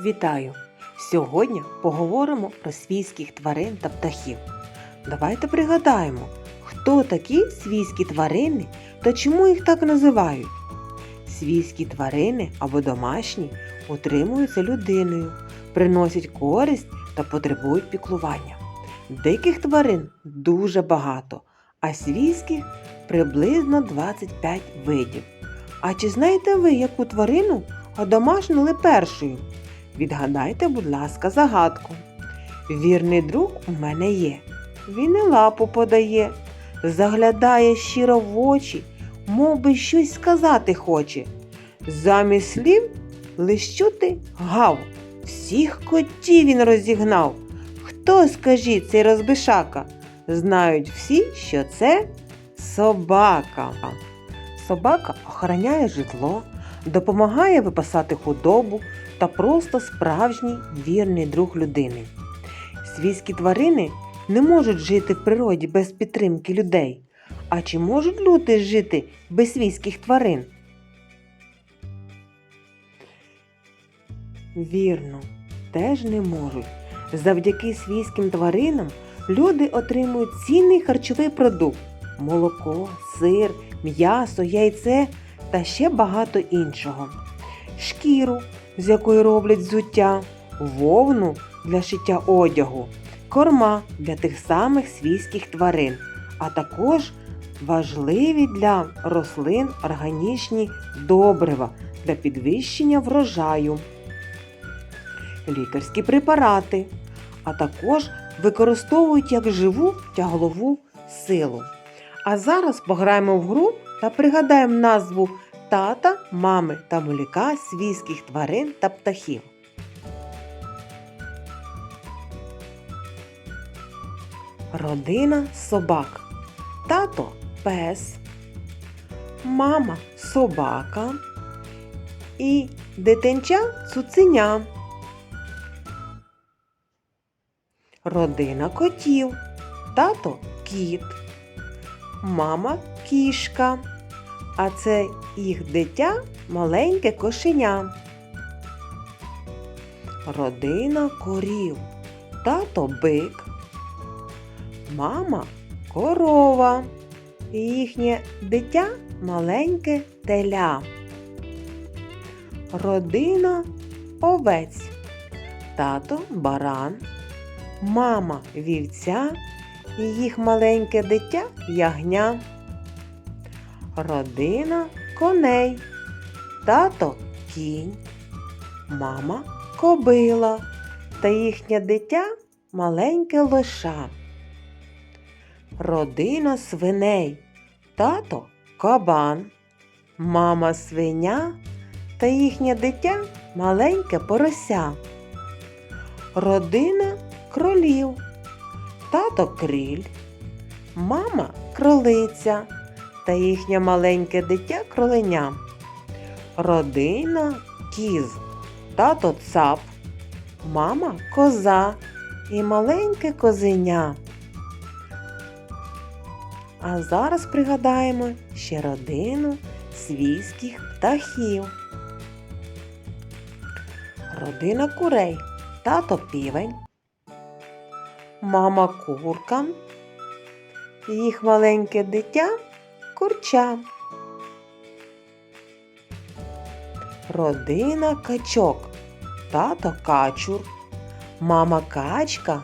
Вітаю! Сьогодні поговоримо про свійських тварин та птахів. Давайте пригадаємо, хто такі свійські тварини та чому їх так називають. Свійські тварини або домашні утримуються людиною, приносять користь та потребують піклування. Диких тварин дуже багато, а свійських приблизно 25 видів. А чи знаєте ви, яку тварину одомашнили першою? Відгадайте, будь ласка, загадку. Вірний друг у мене є. Він і лапу подає, заглядає щиро в очі, мов би щось сказати хоче. Замість слів лиш чути гав. Всіх котів він розігнав. Хто, скажіть, цей розбишака? Знають всі, що це собака. Собака охороняє житло, допомагає випасати худобу та просто справжній вірний друг людини. Свійські тварини не можуть жити в природі без підтримки людей. А чи можуть люди жити без свійських тварин? Вірно, теж не можуть. Завдяки свійським тваринам люди отримують цінний харчовий продукт молоко, сир, м'ясо, яйце та ще багато іншого. Шкіру, з якої роблять взуття, вовну для шиття одягу, корма для тих самих свійських тварин, а також важливі для рослин органічні добрива для підвищення врожаю, лікарські препарати, а також використовують як живу тяглову силу. А зараз пограємо в гру та пригадаємо назву тата, мами та малюка свійських тварин та птахів. Родина собак. Тато пес, мама собака і дитинча цуценя. Родина котів. Тато кіт, мама кішка. А це їх дитя маленьке кошеня. Родина корів. Тато бик, мама корова. І їхнє дитя маленьке теля. Родина овець. Тато баран, мама вівця і їх маленьке дитя ягня. Родина коней. Тато кінь, мама кобила та їхнє дитя маленьке лоша. Родина свиней. Тато кабан, мама свиня та їхнє дитя маленьке порося. Родина кролів. Тато кріль, мама кролиця та їхнє маленьке дитя кроленя. Родина кіз, тато цап, мама коза і маленьке козеня. А зараз пригадаємо ще родину свійських птахів. Родина курей, тато півень, мама курка, їх маленьке дитя курча. Родина качок, тато качур, мама качка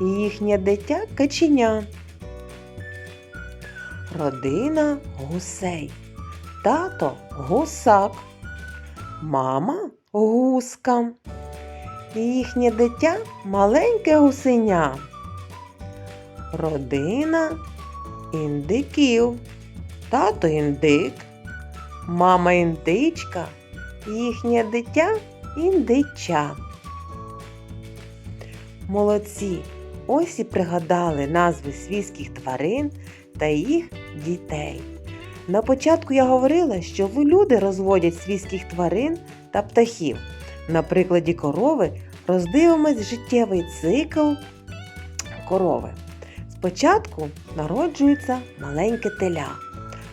і їхнє дитя каченя. Родина гусей, тато гусак, мама гуска. І їхнє дитя маленьке гусеня. Родина індиків, тато індик, мама індичка, їхнє дитя індича. Молодці! Ось і пригадали назви свійських тварин та їх дітей. На початку я говорила, що люди розводять свійських тварин та птахів. На прикладі корови роздивимось життєвий цикл корови. Спочатку народжується маленьке теля.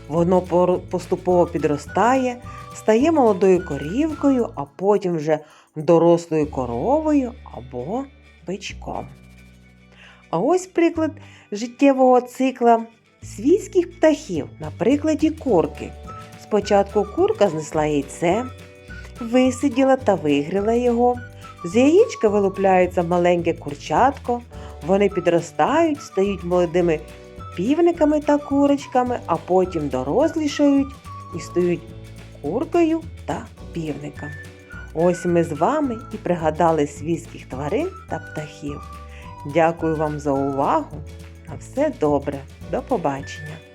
Воно поступово підростає, стає молодою корівкою, а потім вже дорослою коровою або бичком. А ось приклад життєвого цикла свійських птахів на прикладі курки. Спочатку курка знесла яйце, висиділа та вигріла його. З яєчка вилупляється маленьке курчатко, вони підростають, стають молодими півниками та курочками, а потім дорослішають і стають куркою та півником. Ось ми з вами і пригадали свійських тварин та птахів. Дякую вам за увагу. На все добре. До побачення!